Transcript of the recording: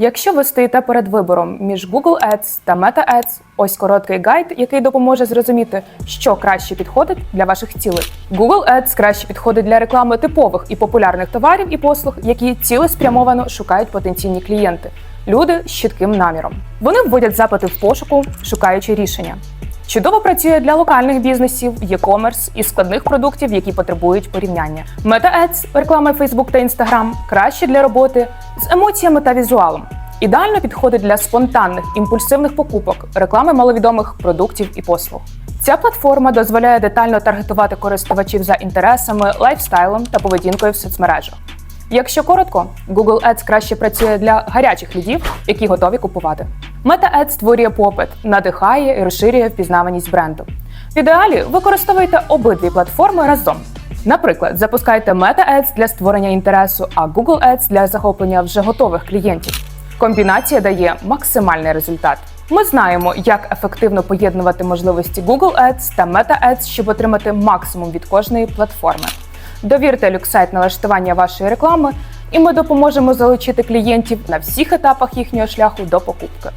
Якщо ви стоїте перед вибором між Google Ads та Meta Ads, ось короткий гайд, який допоможе зрозуміти, що краще підходить для ваших цілей. Google Ads краще підходить для реклами типових і популярних товарів і послуг, які цілеспрямовано шукають потенційні клієнти. Люди з чітким наміром. Вони вводять запити в пошуку, шукаючи рішення. Чудово працює для локальних бізнесів, e-commerce і складних продуктів, які потребують порівняння. Meta Ads, реклама Facebook та Instagram краще для роботи з емоціями та візуалом. Ідеально підходить для спонтанних імпульсивних покупок, реклами маловідомих продуктів і послуг. Ця платформа дозволяє детально таргетувати користувачів за інтересами, лайфстайлом та поведінкою в соцмережах. Якщо коротко, Google Ads краще працює для гарячих лідів, які готові купувати. Meta Ads створює попит, надихає і розширює впізнаваність бренду. В ідеалі використовуйте обидві платформи разом. Наприклад, запускайте Meta Ads для створення інтересу, а Google Ads для захоплення вже готових клієнтів. Комбінація дає максимальний результат. Ми знаємо, як ефективно поєднувати можливості Google Ads та Meta Ads, щоб отримати максимум від кожної платформи. Довірте люксайт налаштування вашої реклами, і ми допоможемо залучити клієнтів на всіх етапах їхнього шляху до покупки.